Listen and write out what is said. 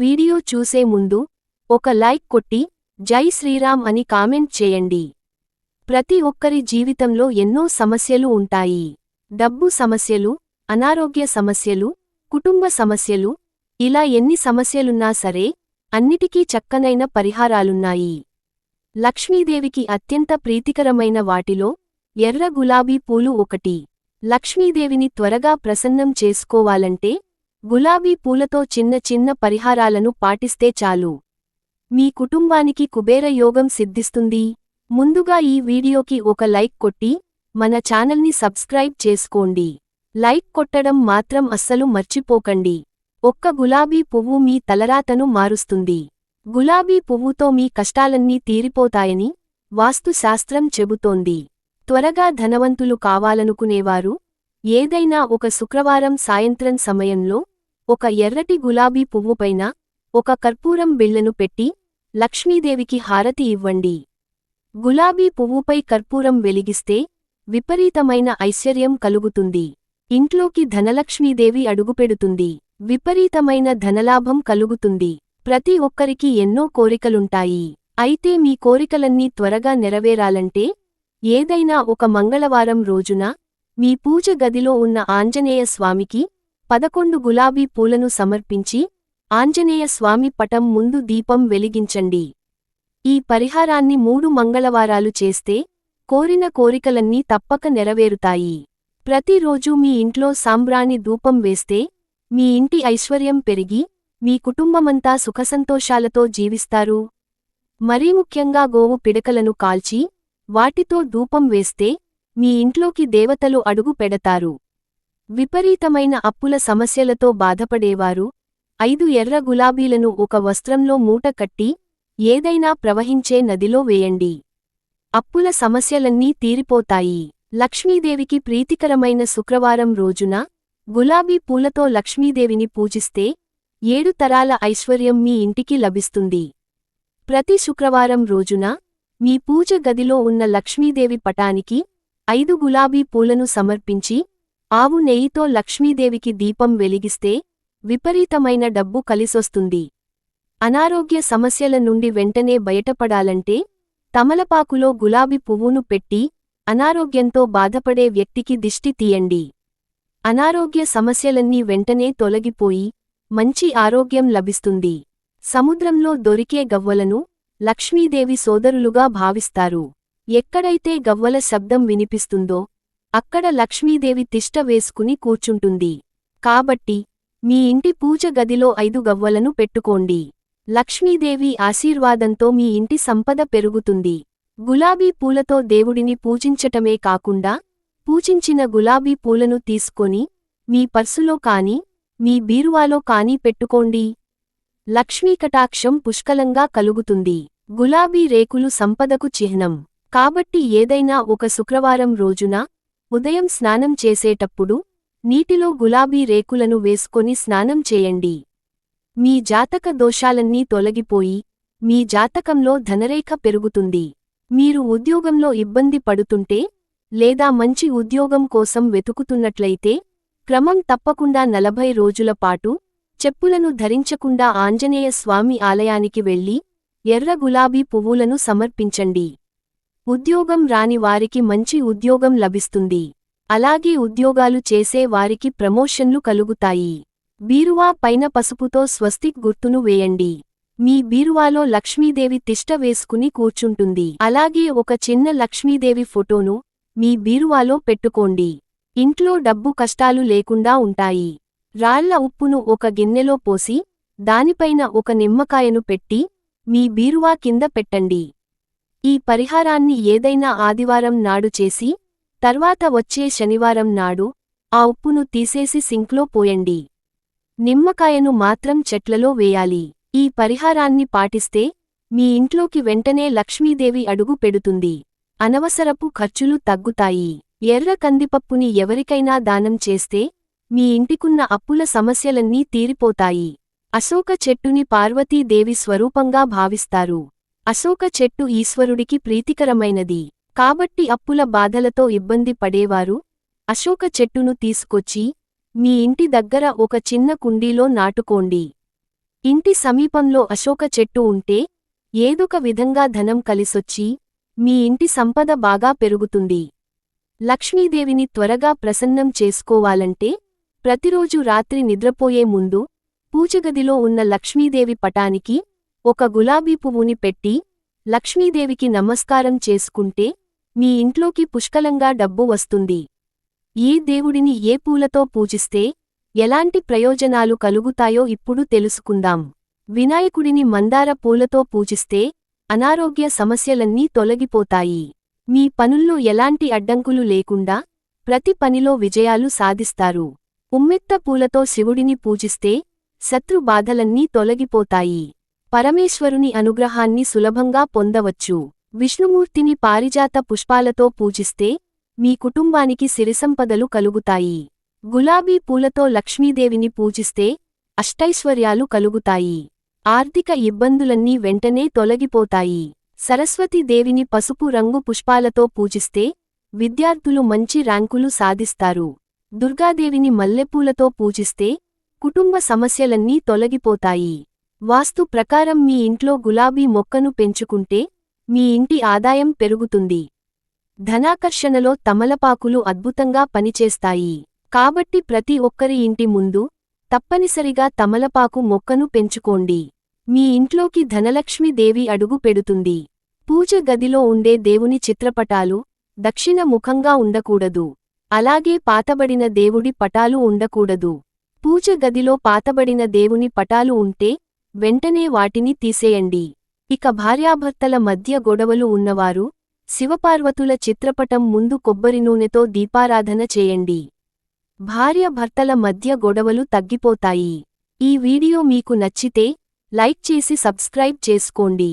Video చూసే ముందు ఒక లైక్ కొట్టి జై శ్రీరామ్ అని కామెంట్ చేయండి. ప్రతి ఒక్కరి జీవితంలో ఎన్నో సమస్యలు ఉంటాయి. డబ్బు సమస్యలు అనారోగ్య సమస్యలు కుటుంబ సమస్యలు ఇలా ఎన్ని సమస్యలున్నా సరే అన్నిటికీ చక్కనైన పరిహారాలున్నాయి. లక్ష్మీదేవికి అత్యంత ప్రీతికరమైన వాటిలో ఎర్ర గులాబీ పూలు ఒకటి. లక్ష్మీదేవిని త్వరగా ప్రసన్నం చేసుకోవాలంటే గులాబీ పూలతో చిన్న చిన్న పరిహారాలను పాటిస్తే చాలు. మీ కుటుంబానికి కుబేర యోగం సిద్ధిస్తుంది. ముందుగా ఈ వీడియోకి ఒక లైక్ కొట్టి మన ఛానల్ని సబ్స్క్రైబ్ చేసుకోండి. లైక్ కొట్టడం మాత్రం అస్సలు మర్చిపోకండి. ఒక్క గులాబీ పువ్వు మీ తలరాతను మారుస్తుంది. గులాబీ పువ్వుతో మీ కష్టాలన్నీ తీరిపోతాయని వాస్తుశాస్త్రం చెబుతోంది. త్వరగా ధనవంతులు కావాలనుకునేవారు ఏదైనా ఒక శుక్రవారం సాయంత్రం సమయంలో ఒక ఎర్రటి గులాబీ పువ్వుపైన ఒక కర్పూరం బిళ్ళను పెట్టి లక్ష్మీదేవికి హారతి ఇవ్వండి. గులాబీ పువ్వుపై కర్పూరం వెలిగిస్తే విపరీతమైన ఐశ్వర్యం కలుగుతుంది. ఇంట్లోకి ధనలక్ష్మీదేవి అడుగుపెడుతుంది. విపరీతమైన ధనలాభం కలుగుతుంది. ప్రతి ఒక్కరికి ఎన్నో కోరికలుంటాయి. అయితే మీ కోరికలన్నీ త్వరగా నెరవేరాలంటే ఏదైనా ఒక మంగళవారం రోజున మీ పూజ గదిలో ఉన్న ఆంజనేయ స్వామికి పదకొండు గులాబీ పూలను సమర్పించి ఆంజనేయ స్వామి పటం ముందు దీపం వెలిగించండి. ఈ పరిహారాన్ని మూడు మంగళవారాలు చేస్తే కోరిన కోరికలన్నీ తప్పక నెరవేరుతాయి. ప్రతిరోజూ మీ ఇంట్లో సాంబ్రాణి ధూపం వేస్తే మీ ఇంటి ఐశ్వర్యం పెరిగి మీ కుటుంబమంతా సుఖసంతోషాలతో జీవిస్తారు. మరీ ముఖ్యంగా గోవు పిడకలను కాల్చి వాటితో ధూపం వేస్తే మీ ఇంట్లోకి దేవతలు అడుగు పెడతారు. విపరీతమైన అప్పుల సమస్యలతో బాధపడేవారు. ఐదు ఎర్ర గులాబీలను ఒక వస్త్రంలో మూట కట్టి ఏదైనా ప్రవహించే నదిలో వేయండి. అప్పుల సమస్యలన్నీ తీరిపోతాయి. లక్ష్మీదేవికి ప్రీతికరమైన శుక్రవారం రోజున గులాబీ పూలతో లక్ష్మీదేవిని పూజిస్తే ఏడు తరాల ఐశ్వర్యం మీ ఇంటికి లభిస్తుంది. ప్రతి శుక్రవారం రోజున మీ పూజ గదిలో ఉన్న లక్ష్మీదేవి పటానికి ఐదు గులాబీ పూలను సమర్పించి ఆవు నెయ్యితో లక్ష్మీదేవికి దీపం వెలిగిస్తే విపరీతమైన డబ్బు కలిసొస్తుంది. అనారోగ్య సమస్యల నుండి వెంటనే బయటపడాలంటే తమలపాకులో గులాబీ పువ్వును పెట్టి అనారోగ్యంతో బాధపడే వ్యక్తికి దిష్టి తీయండి. అనారోగ్య సమస్యలన్నీ వెంటనే తొలగిపోయి మంచి ఆరోగ్యం లభిస్తుంది. సముద్రంలో దొరికే గవ్వలను లక్ష్మీదేవి సోదరులుగా భావిస్తారు. ఎక్కడైతే గవ్వల శబ్దం వినిపిస్తుందో అక్కడ లక్ష్మీదేవి తిష్ట వేసుకుని కూర్చుంటుంది. కాబట్టి మీ ఇంటి పూజ గదిలో ఐదు గవ్వలను పెట్టుకోండి. లక్ష్మీదేవి ఆశీర్వాదంతో మీ ఇంటి సంపద పెరుగుతుంది. గులాబీ పూలతో దేవుడిని పూజించటమే కాకుండా పూజించిన గులాబీ పూలను తీసుకొని మీ పర్సులో కాని మీ బీరువాలో కాని పెట్టుకోండి. లక్ష్మీకటాక్షం పుష్కలంగా కలుగుతుంది. గులాబీ రేకులు సంపదకు చిహ్నం. కాబట్టి ఏదైనా ఒక శుక్రవారం రోజున ఉదయం స్నానం చేసేటప్పుడు నీటిలో గులాబీ రేకులను వేసుకొని స్నానం చేయండి. మీ జాతక దోషాలన్నీ తొలగిపోయి మీ జాతకంలో ధనరేఖ పెరుగుతుంది. మీరు ఉద్యోగంలో ఇబ్బంది పడుతుంటే లేదా మంచి ఉద్యోగం కోసం వెతుకుతున్నట్లయితే క్రమం తప్పకుండా నలభై రోజుల పాటు చెప్పులను ధరించకుండా ఆంజనేయ స్వామి ఆలయానికి వెళ్ళి ఎర్ర గులాబీ పువ్వులను సమర్పించండి. ఉద్యోగం రాని వారికి మంచి ఉద్యోగం లభిస్తుంది. అలాగే ఉద్యోగాలు చేసే వారికి ప్రమోషన్లు కలుగుతాయి. బీరువా పైన పసుపుతో స్వస్తిక్ గుర్తును వేయండి. మీ బీరువాలో లక్ష్మీదేవి తిష్ట వేసుకుని కూర్చుంటుంది. అలాగే ఒక చిన్న లక్ష్మీదేవి ఫోటోను మీ బీరువాలో పెట్టుకోండి. ఇంట్లో డబ్బు కష్టాలు లేకుండా ఉంటాయి. రాళ్ళ ఉప్పును ఒక గిన్నెలో పోసి దానిపైన ఒక నిమ్మకాయను పెట్టి మీ బీరువా కింద పెట్టండి. ఈ పరిహారాన్ని ఏదైనా ఆదివారం నాడు చేసి తర్వాత వచ్చే శనివారం నాడు ఆ ఉప్పును తీసేసి సింక్లో పోయండి. నిమ్మకాయను మాత్రం చెట్లలో వేయాలి. ఈ పరిహారాన్ని పాటిస్తే మీ ఇంట్లోకి వెంటనే లక్ష్మీదేవి అడుగు పెడుతుంది. అనవసరపు ఖర్చులు తగ్గుతాయి. ఎర్ర కందిపప్పుని ఎవరికైనా దానం చేస్తే మీ ఇంటికున్న అప్పుల సమస్యలన్నీ తీరిపోతాయి. అశోక చెట్టుని పార్వతీదేవి స్వరూపంగా భావిస్తారు. అశోక చెట్టు ఈశ్వరుడికి ప్రీతికరమైనది. కాబట్టి అప్పుల బాధలతో ఇబ్బంది పడేవారు. అశోక చెట్టును తీసుకొచ్చి మీ ఇంటి దగ్గర ఒక చిన్న కుండీలో నాటుకోండి. ఇంటి సమీపంలో అశోక చెట్టు ఉంటే ఏదొక విధంగా ధనం కలిసొచ్చి మీ ఇంటి సంపద బాగా పెరుగుతుంది. లక్ష్మీదేవిని త్వరగా ప్రసన్నం చేసుకోవాలంటే ప్రతిరోజు రాత్రి నిద్రపోయే ముందు పూజగదిలో ఉన్న లక్ష్మీదేవి పటానికి ఒక గులాబీ పువ్వుని పెట్టి లక్ష్మీదేవికి నమస్కారం చేసుకుంటే మీ ఇంట్లోకి పుష్కలంగా డబ్బు వస్తుంది. ఏ దేవుడిని ఏ పూలతో పూజిస్తే ఎలాంటి ప్రయోజనాలు కలుగుతాయో ఇప్పుడు తెలుసుకుందాం. వినాయకుడిని మందార పూలతో పూజిస్తే అనారోగ్య సమస్యలన్నీ తొలగిపోతాయి. మీ పనుల్లో ఎలాంటి అడ్డంకులు లేకుండా ప్రతి పనిలో విజయాలు సాధిస్తారు. ఉమ్మెత్త పూలతో శివుడిని పూజిస్తే శత్రు బాధలన్నీ తొలగిపోతాయి. పరమేశ్వరుని అనుగ్రహాన్ని సులభంగా పొందవచ్చు. విష్ణుమూర్తిని పారిజాత పుష్పాలతో పూజిస్తే మీ కుటుంబానికి సిరిసంపదలు కలుగుతాయి. గులాబీ పూలతో లక్ష్మీదేవిని పూజిస్తే అష్టైశ్వర్యాలు కలుగుతాయి. ఆర్థిక ఇబ్బందులన్నీ వెంటనే తొలగిపోతాయి. సరస్వతీదేవిని పసుపు రంగు పుష్పాలతో పూజిస్తే విద్యార్థులు మంచి ర్యాంకులు సాధిస్తారు. దుర్గాదేవిని మల్లెపూలతో పూజిస్తే కుటుంబ సమస్యలన్నీ తొలగిపోతాయి. వాస్తు ప్రకారం మీ ఇంట్లో గులాబీ మొక్కను పెంచుకుంటే మీ ఇంటి ఆదాయం పెరుగుతుంది. ధనాకర్షణలో తమలపాకులు అద్భుతంగా పనిచేస్తాయి. కాబట్టి ప్రతి ఒక్కరి ఇంటి ముందు తప్పనిసరిగా తమలపాకు మొక్కను పెంచుకోండి. మీ ఇంట్లోకి ధనలక్ష్మి దేవి అడుగు పెడుతుంది. పూజ గదిలో ఉండే దేవుని చిత్రపటాలు దక్షిణ ముఖంగా ఉండకూడదు. అలాగే పాతబడిన దేవుడి పటాలు ఉండకూడదు. పూజ గదిలో పాతబడిన దేవుని పటాలు ఉంటే వెంటనే వాటిని తీసేయండి. ఇక భార్యాభర్తల మధ్య గొడవలు ఉన్నవారు శివపార్వతుల చిత్రపటం ముందు కొబ్బరి నూనెతో దీపారాధన చేయండి. భార్య భర్తల మధ్య గొడవలు తగ్గిపోతాయి. ఈ వీడియో మీకు నచ్చితే లైక్ చేసి సబ్స్క్రైబ్ చేసుకోండి.